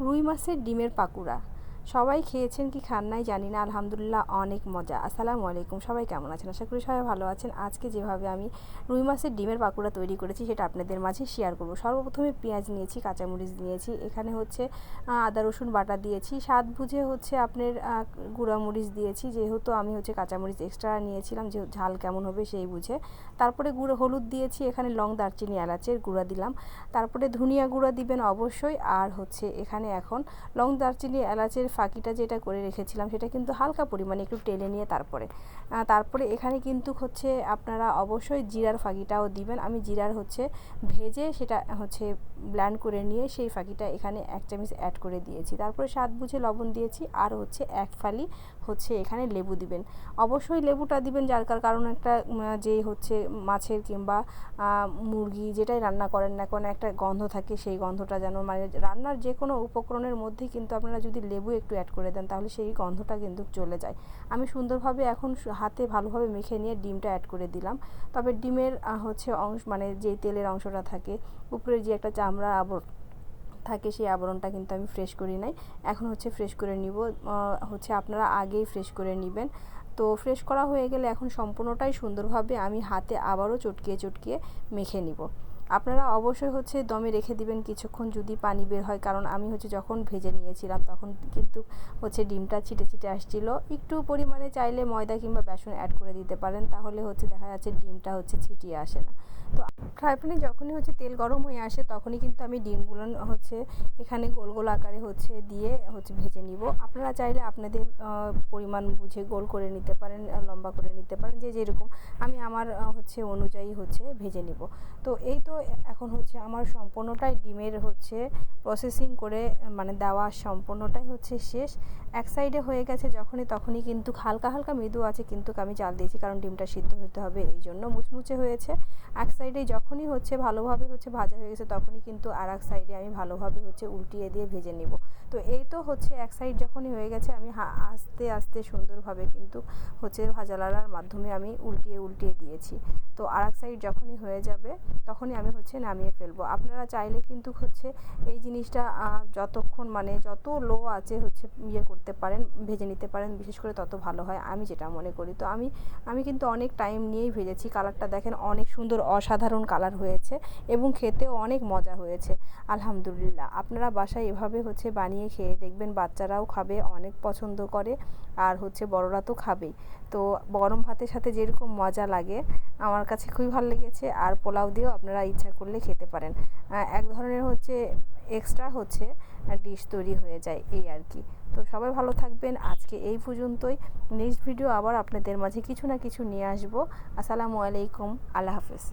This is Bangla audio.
রুই মাছের ডিমের পাকুড়া। সবাই খেয়েছেন কি খান নাই জানি না, আলহামদুলিল্লাহ অনেক মজা। আসসালামু আলাইকুম, সবাই কেমন আছেন? আশা করি সবাই ভালো আছেন। আজকে যেভাবে আমি রুই মাছের ডিমের পাকুড়া তৈরি করেছি সেটা আপনাদের মাঝে শেয়ার করব। সর্বপ্রথমে পেঁয়াজ নিয়েছি, কাঁচামরিচ নিয়েছি, এখানে হচ্ছে আদা, রসুন বাটা দিয়েছি। স্বাদ বুঝে হচ্ছে আপনার গুঁড়ামরিচ দিয়েছি, যেহেতু আমি হচ্ছে কাঁচামরিচ এক্সট্রা নিয়েছিলাম, যে ঝাল কেমন হবে সেই বুঝে। তারপরে গুঁড়ো, হলুদ দিয়েছি, এখানে লং দারচিনি এলাচের গুঁড়া দিলাম। তারপরে ধনিয়া গুঁড়া দিবেন অবশ্যই, আর হচ্ছে এখানে এখন লং দারচিনি এলাচের ফাঁকিটা যেটা করে রেখেছিলাম সেটা কিন্তু হালকা পরিমাণে একটু টেলে নিয়ে তারপরে। তারপরে এখানে কিন্তু হচ্ছে আপনারা অবশ্যই জিরার ফাঁকিটাও দিবেন। আমি জিরার হচ্ছে ভেজে সেটা হচ্ছে ব্ল্যান্ড করে নিয়ে সেই ফাঁকিটা এখানে এক চামচ অ্যাড করে দিয়েছি। তারপরে স্বাদ বুঝে লবণ দিয়েছি আর হচ্ছে এক ফালি হচ্ছে এখানে লেবু দিবেন। অবশ্যই লেবুটা দিবেন যার কারণ একটা যে হচ্ছে মাছের কিংবা মুরগি যেটাই রান্না করেন না কোনো একটা গন্ধ থাকে সেই গন্ধটা যেন মানে রান্নার যে কোনো উপকরণের মধ্যেই কিন্তু আপনারা যদি লেবু একটু অ্যাড করে দেন, তাহলে সেই গন্ধটা কিন্তু চলে যায়। আমি সুন্দরভাবে এখন হাতে ভালোভাবে মেখে নিয়ে ডিমটা অ্যাড করে দিলাম। তবে ডিমের হচ্ছে অংশ মানে যেই তেলের অংশটা থাকে উপরে যে একটা চামড়া আবর, থাকে সেই আবরণটা কিন্তু আমি ফ্রেশ করি নাই। এখন হচ্ছে ফ্রেশ করে নিব। হচ্ছে আপনারা আগেই ফ্রেশ করে নেবেন। তো ফ্রেশ করা হয়ে গেলে এখন সম্পূর্ণটাই সুন্দরভাবে আমি হাতে আবারও চটকিয়ে চটকিয়ে মেখে নিব। আপনারা অবশ্যই হচ্ছে দমে রেখে দিবেন কিছুক্ষণ যদি পানি বের হয়, কারণ আমি হচ্ছে যখন ভেজে নিয়েছিলাম তখন কিন্তু হচ্ছে ডিমটা ছিটে ছিটে আসছিল। একটু পরিমাণে চাইলে ময়দা কিংবা বেসন অ্যাড করে দিতে পারেন, তাহলে হচ্ছে দেখা যাচ্ছে ডিমটা হচ্ছে ছিটিয়ে আসে না। তো ফ্রাই প্যানে যখনই হচ্ছে তেল গরম হয়ে আসে, তখনই কিন্তু আমি ডিমগুলো হচ্ছে এখানে গোল গোল আকারে হচ্ছে দিয়ে হচ্ছে ভেজে নিব। আপনারা চাইলে আপনাদের পরিমাণ বুঝে গোল করে নিতে পারেন লম্বা করে নিতে পারেন, যে যেরকম আমি আমার হচ্ছে অনুযায়ী হচ্ছে ভেজে নিব। তো এই তো এখন হচ্ছে আমার সম্পূর্ণটাই ডিমের হচ্ছে প্রসেসিং করে মানে দেওয়া সম্পূর্ণটাই হচ্ছে শেষ। এক সাইডে হয়ে গেছে যখনই তখনই কিন্তু হালকা হালকা মৃদু আছে কিন্তু আমি জাল দিয়েছি কারণ ডিমটা সিদ্ধ হতে হবে, এই জন্য মুচমুচে হয়েছে। এক সাইডে যখনই হচ্ছে ভালোভাবে হচ্ছে ভাজা হয়ে গেছে তখনই কিন্তু আর এক সাইডে আমি ভালোভাবে হচ্ছে উল্টিয়ে দিয়ে ভেজে নেব। তো এই তো হচ্ছে এক সাইড যখনই হয়ে গেছে আমি আস্তে আস্তে সুন্দরভাবে কিন্তু হচ্ছে ভাজা লাড়ার মাধ্যমে আমি উল্টিয়ে উল্টিয়ে দিয়েছি। তো আর এক সাইড যখনই হয়ে যাবে তখনই আমি হচ্ছে নামিয়ে ফেলব। আপনারা চাইলে কিন্তু হচ্ছে এই জিনিসটা যতক্ষণ মানে যত লো আছে হচ্ছে ইয়ে করতে পারেন, ভেজে নিতে পারেন, বিশেষ করে তত ভালো হয়, আমি যেটা মনে করি। তো আমি আমি কিন্তু অনেক টাইম নিয়েই ভেজেছি। কালারটা দেখেন অনেক সুন্দর অসাধারণ কালার হয়েছে এবং খেতেও অনেক মজা হয়েছে। আলহামদুলিল্লাহ। আপনারা বাসায় এভাবে হচ্ছে বানিয়ে খেয়ে দেখবেন বাচ্চারাও খাবে, অনেক পছন্দ করে, আর হচ্ছে বড়রা তো খাবেই। তো গরম ভাতের সাথে যেরকম মজা লাগে, আমার কাছে খুবই ভালো লেগেছে। আর পোলাও দিয়েও আপনারা ইচ্ছা করলে খেতে পারেন। এক ধরনের হচ্ছে এক্সট্রা হচ্ছে ডিশ তৈরি হয়ে যায় এই আর কি। তো সবাই ভালো থাকবেন। আজকে এই পর্যন্তই। নেক্সট ভিডিও আবার আপনাদের মাঝে কিছু না কিছু নিয়ে আসব। আসসালামু আলাইকুম। আল্লাহ হাফেজ।